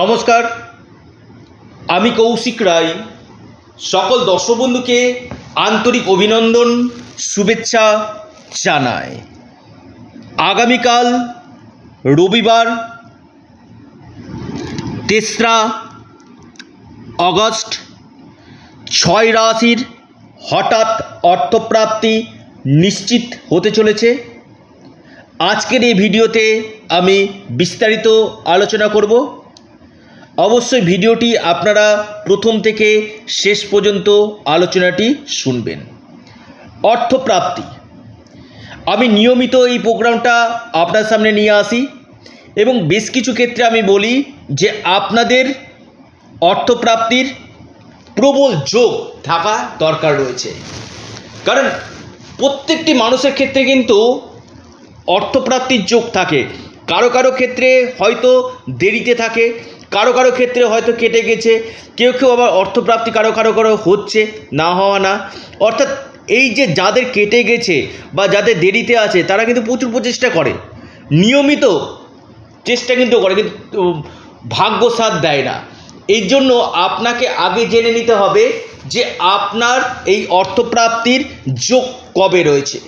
নমস্কার, আমি কৌশিক রায়। সকল দর্শক বন্ধুকে আন্তরিক অভিনন্দন, শুভেচ্ছা জানাই। আগামীকাল রবিবার, তেসরা অগস্ট, ছয় রাশির হঠাৎ অর্থপ্রাপ্তি নিশ্চিত হতে চলেছে। আজকের এই ভিডিওতে আমি বিস্তারিত আলোচনা করব। অবশ্যই ভিডিওটি আপনারা প্রথম থেকে শেষ পর্যন্ত আলোচনাটি শুনবেন। অর্থপ্রাপ্তি। আমি নিয়মিত এই প্রোগ্রামটা আপনার সামনে নিয়ে আসি এবং বেশ কিছু ক্ষেত্রে আমি বলি যে আপনাদের অর্থপ্রাপ্তির প্রবল যোগ থাকা দরকার রয়েছে। কারণ প্রত্যেকটি মানুষের ক্ষেত্রে কিন্তু অর্থপ্রাপ্তির যোগ থাকে। কারও কারও ক্ষেত্রে হয়তো দেরিতে থাকে কারও কারও ক্ষেত্রে হয়তো কেটে গেছে, কেউ কেউ আবার অর্থপ্রাপ্তি কারও কারও কারও হচ্ছে, না হওয়া না। অর্থাৎ এই যে যাদের কেটে গেছে বা যাদের দেরিতে আছে, তারা কিন্তু প্রচুর প্রচেষ্টা করে। নিয়মিত চেষ্টা কিন্তু করে, কিন্তু ভাগ্য সাথ দেয় না। এই জন্য আপনাকে আগে জেনে নিতে হবে যে আপনার এই অর্থপ্রাপ্তির যোগ কবে রয়েছে।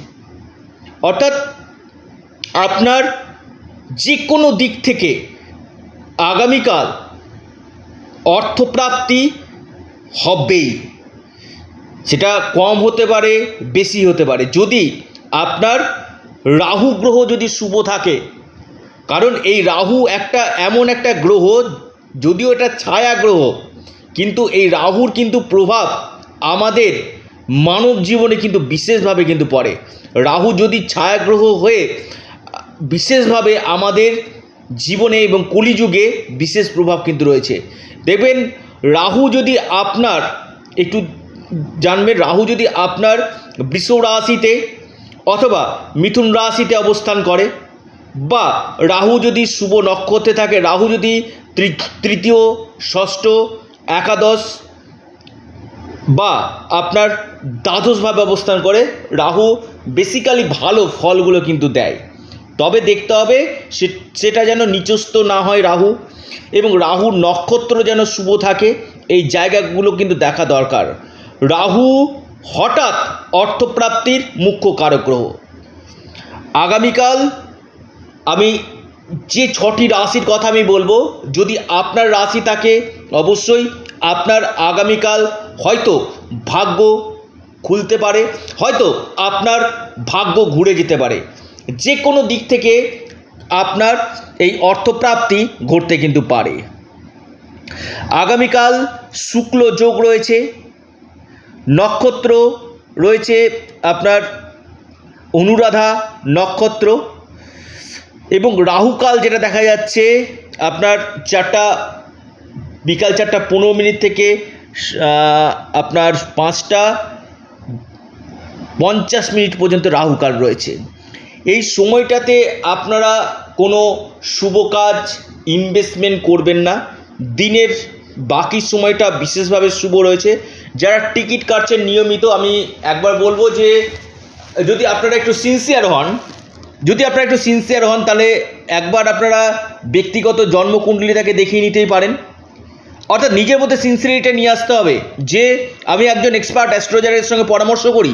অর্থাৎ আপনার যে কোনো দিক থেকে আগামীকাল অর্থপ্রাপ্তি হবেই। সেটা কম হতে পারে, বেশি হতে পারে। যদি আপনার রাহু গ্রহ যদি শুভ থাকে, কারণ এই রাহু একটা এমন একটা গ্রহ, যদিও এটা ছায়া গ্রহ, কিন্তু এই রাহুর কিন্তু প্রভাব আমাদের মানব জীবনে কিন্তু বিশেষভাবে কিন্তু পড়ে। রাহু যদি ছায়া গ্রহ হয়ে, বিশেষভাবে আমাদের জীবনে এবং কলিযুগে বিশেষ প্রভাব কিন্তু রয়েছে। দেখবেন, রাহু যদি আপনার, একটু জানবেন, রাহু যদি আপনার বৃষ রাশিতে অথবা মিথুন রাশিতে অবস্থান করে বা রাহু যদি শুভ নক্ষত্রে থাকে, রাহু যদি তৃতীয়, ষষ্ঠ, একাদশ বা আপনার দ্বাদশভাবে অবস্থান করে, রাহু বেসিক্যালি ভালো ফলগুলো কিন্তু দেয়। তবে দেখতে হবে সেটা যেন নিচস্থ না হয় রাহু এবং রাহুর নক্ষত্র যেন শুভ থাকে, এই জায়গাগুলো কিন্তু দেখা দরকার। রাহু হঠাৎ অর্থপ্রাপ্তির মুখ্য কারক গ্রহ আগামীকাল আমি যে ছটি রাশির কথা আমি বলব, যদি আপনার রাশি থাকে, অবশ্যই আপনার আগামীকাল হয়তো ভাগ্য খুলতে পারে, হয়তো আপনার ভাগ্য ঘুরে যেতে পারে। যে কোনো দিক থেকে আপনার এই অর্থপ্রাপ্তি ঘটতে কিন্তু পারে। আগামীকাল শুক্ল যোগ রয়েছে, নক্ষত্র রয়েছে আপনার অনুরাধা নক্ষত্র এবং রাহুকাল যেটা দেখা যাচ্ছে আপনার চারটা, বিকাল চারটা পনেরো মিনিট থেকে আপনার পাঁচটা পঞ্চাশ মিনিট পর্যন্ত রাহুকাল রয়েছে। এই সময়টাতে আপনারা কোনো শুভ কাজ ইনভেস্টমেন্ট করবেন না। দিনের বাকি সময়টা বিশেষভাবে শুভ রয়েছে। যারা টিকিট কাটছেন নিয়মিত, আমি একবার বলব যে, যদি আপনারা একটু সিনসিয়ার হন, যদি আপনারা একটু সিনসিয়ার হন, তাহলে একবার আপনারা ব্যক্তিগত জন্মকুণ্ডলিটাকে দেখিয়ে নিতেই পারেন। অর্থাৎ নিজের মধ্যে সিনসিয়ারিটা নিয়ে আসতে হবে। যে আমি একজন এক্সপার্ট অ্যাস্ট্রোলজারের সঙ্গে পরামর্শ করি,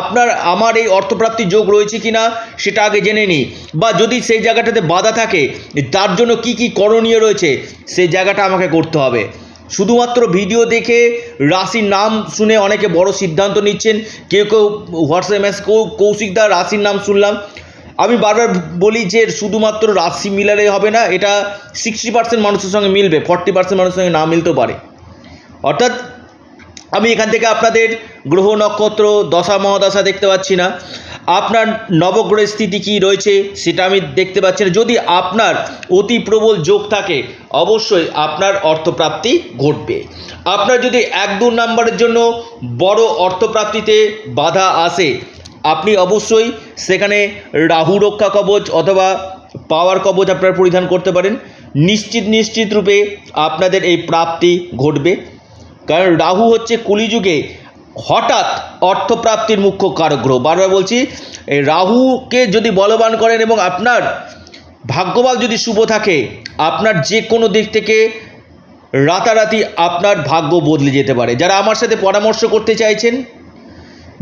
আপনার, আমার এই অর্থপ্রাপ্তি যোগ রয়েছে কি না সেটা আগে জেনে নিই। বা যদি সেই জায়গাটাতে বাধা থাকে, তার জন্য কি কি করণীয় রয়েছে, সেই জায়গাটা আমাকে করতে হবে। শুধুমাত্র ভিডিও দেখে রাশির নাম শুনে অনেকে বড় সিদ্ধান্ত নিচ্ছেন। কেউ কেউ হোয়াটসঅ্যাপ মেসেজ কৌশিকদা রাশির নাম শুনলাম। আমি বারবার বলি যে শুধুমাত্র রাশি মিলালে হবে না, এটা সিক্সটি পার্সেন্ট মানুষের সঙ্গে মিলবে ফর্টি পার্সেন্ট মানুষের সঙ্গে না মিলতেও পারে। অর্থাৎ আমি এখান থেকে আপনাদের গ্রহ নক্ষত্র, দশা, মহাদশা দেখতে পাচ্ছি না। আপনার নবগ্রহের স্থিতি কী রয়েছে সেটা আমি দেখতে পাচ্ছি না। যদি আপনার অতি প্রবল যোগ থাকে, অবশ্যই আপনার অর্থপ্রাপ্তি ঘটবে। আপনার যদি এক দু নম্বরের জন্য বড় অর্থপ্রাপ্তিতে বাধা আসে আপনি অবশ্যই সেখানে রাহু রক্ষা কবচ অথবা পাওয়ার কবচ আপনারা পরিধান করতে পারেন। নিশ্চিত নিশ্চিত রূপে আপনাদের এই প্রাপ্তি ঘটবে। কারণ রাহু হচ্ছে কলিযুগে হঠাৎ অর্থপ্রাপ্তির মুখ্য কারক গ্রহ। বারবার বলছি, এই রাহুকে যদি বলবান করেন এবং আপনার ভাগ্যভাগ যদি শুভ থাকে, আপনার যে কোনো দিক থেকে রাতারাতি আপনার ভাগ্য বদলে যেতে পারে। যারা আমার সাথে পরামর্শ করতে চাইছেন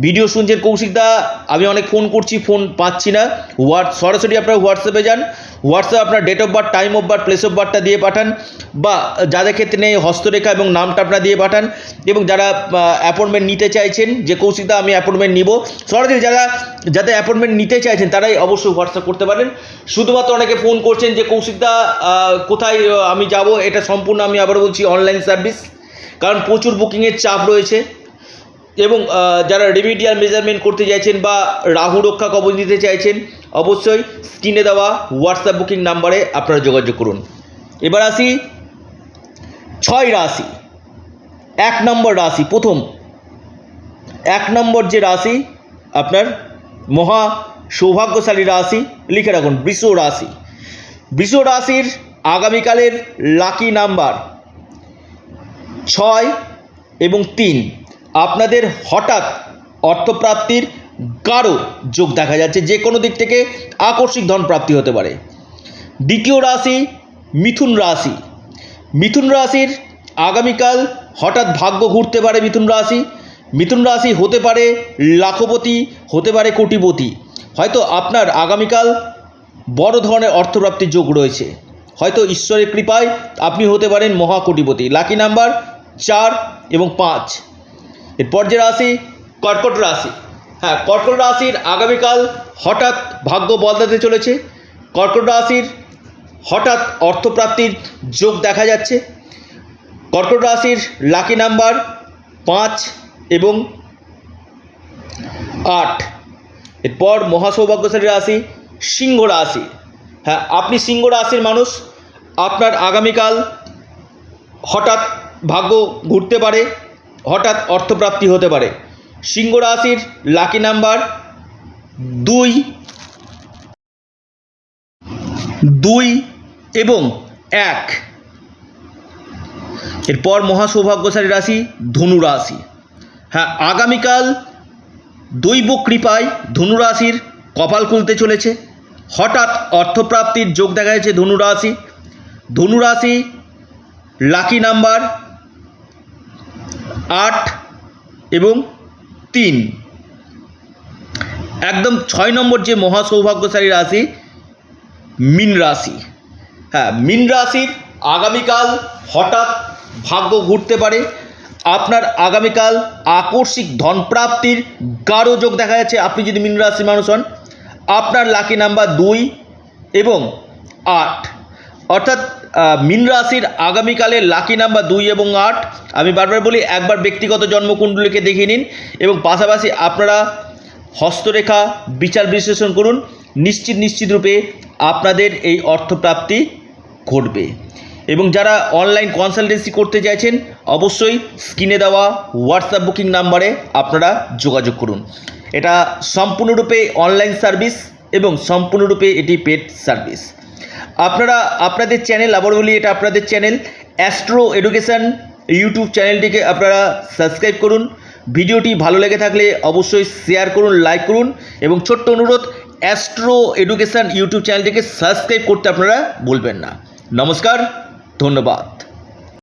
ভিডিও শুনছেন কৌশিকদা আমি অনেক ফোন করছি ফোন পাচ্ছি না। হোয়াট সরাসরি আপনারা হোয়াটসঅ্যাপে যান। হোয়াটসঅ্যাপ আপনার date of birth time of birth place of বার্থটা দিয়ে পাঠান বা যাদের ক্ষেত্রে নেই, হস্তরেখা এবং নামটা আপনারা দিয়ে পাঠান এবং যারা অ্যাপয়েন্টমেন্ট নিতে চাইছেন, যে কৌশিকদা আমি অ্যাপয়েন্টমেন্ট নিব। সরাসরি যারা যাতে অ্যাপয়েন্টমেন্ট নিতে চাইছেন, তারাই অবশ্যই হোয়াটসঅ্যাপ করতে পারেন। শুধুমাত্র অনেকে ফোন করছেন যে কৌশিকদা কোথায় আমি যাব? এটা সম্পূর্ণ আমি আবার বলছি অনলাইন সার্ভিস কারণ প্রচুর বুকিংয়ের চাপ রয়েছে। এবং যারা রেমিডিয়াল মেজারমেন্ট করতে চাইছেন বা রাহু রক্ষা কবচ নিতে চাইছেন, অবশ্যই স্ক্রিনে দেওয়া হোয়াটসঅ্যাপ বুকিং নাম্বারে আপনারা যোগাযোগ করুন। এবার আসি, ছয় রাশি, এক নম্বর রাশি, প্রথম। এক নম্বর যে রাশি, আপনার মহা সৌভাগ্যশালী রাশি, লিখে রাখুন, বৃষ রাশি। বৃষ রাশির আগামীকালের লাকি নাম্বার ছয় এবং তিন। আপনাদের হঠাৎ অর্থপ্রাপ্তির গাঢ় যোগ দেখা যাচ্ছে যে কোনো দিক থেকে আকস্মিক ধন প্রাপ্তি হতে পারে। দ্বিতীয় রাশি মিথুন রাশি। মিথুন রাশির আগামীকাল হঠাৎ ভাগ্য ঘুরতে পারে মিথুন রাশি। মিথুন রাশি হতে পারে লাখপতি, হতে পারে কোটিপতি। হয়তো আপনার আগামীকাল বড় ধরনের অর্থপ্রাপ্তির যোগ রয়েছে। হয়তো ঈশ্বরের কৃপায় আপনি হতে পারেন মহাকোটিপতি। লাকি নাম্বার চার এবং পাঁচ। এরপর যে রাশি, কর্কট রাশি। হ্যাঁ কর্কট রাশির আগামীকাল হঠাৎ ভাগ্য বদলাতে চলেছে। কর্কট রাশির হঠাৎ অর্থপ্রাপ্তির যোগ দেখা যাচ্ছে। কর্কট রাশির লাকি নাম্বার পাঁচ এবং আট। এরপর মহাসৌভাগ্যশালী রাশি, সিংহ রাশি। হ্যাঁ আপনি সিংহ রাশির মানুষ। আপনার আগামীকাল হঠাৎ ভাগ্য ঘুরতে পারে। হঠাৎ অর্থপ্রাপ্তি হতে পারে। সিংহ রাশির লাকি নাম্বার দুই দুই এবং এক। এরপর মহাসৌভাগ্যশালী রাশি ধনু রাশি। হ্যাঁ আগামীকাল দৈব কৃপায় ধনুরাশির কপাল খুলতে চলেছে। হঠাৎ অর্থপ্রাপ্তির যোগ দেখা যাচ্ছে ধনুরাশি ধনুরাশি লাকি নাম্বার আট এবং তিন। একদম ছয় নম্বর যে মহা সৌভাগ্যশালী রাশি, মিন রাশি। হ্যাঁ মিন রাশির আগামীকাল হঠাৎ ভাগ্য ঘুরতে পারে। আপনার আগামীকাল আকস্মিক ধনপ্রাপ্তির গাঢ় যোগ দেখা যাচ্ছে। আপনি যদি মিন রাশির মানুষ হন, আপনার লাকি নাম্বার দুই এবং আট। অর্থাৎ মীন রাশির আগামীকালের লাকি নাম্বার দুই এবং আট। আমি বারবার বলি, একবার ব্যক্তিগত জন্মকুণ্ডলীকে দেখে নিন এবং পাশাপাশি আপনারা হস্তরেখা বিচার বিশ্লেষণ করুন। নিশ্চিত নিশ্চিত রূপে আপনাদের এই অর্থপ্রাপ্তি ঘটবে। এবং যারা অনলাইন কনসালটেন্সি করতে চাইছেন, অবশ্যই স্ক্রিনে দেওয়া হোয়াটসঅ্যাপ বুকিং নাম্বারে আপনারা যোগাযোগ করুন। এটা সম্পূর্ণরূপে অনলাইন সার্ভিস এবং সম্পূর্ণরূপে এটি পেড সার্ভিস আপনারা, আপনাদের চ্যানেল আবার বলি, এটা আপনাদের চ্যানেল অ্যাস্ট্রো এডুকেশান ইউটিউব চ্যানেলটিকে আপনারা সাবস্ক্রাইব করুন। ভিডিওটি ভালো লেগে থাকলে অবশ্যই শেয়ার করুন লাইক করুন এবং ছোট্ট অনুরোধ অ্যাস্ট্রো এডুকেশান ইউটিউব চ্যানেলটিকে সাবস্ক্রাইব করতে আপনারা বলবেন না। নমস্কার, ধন্যবাদ।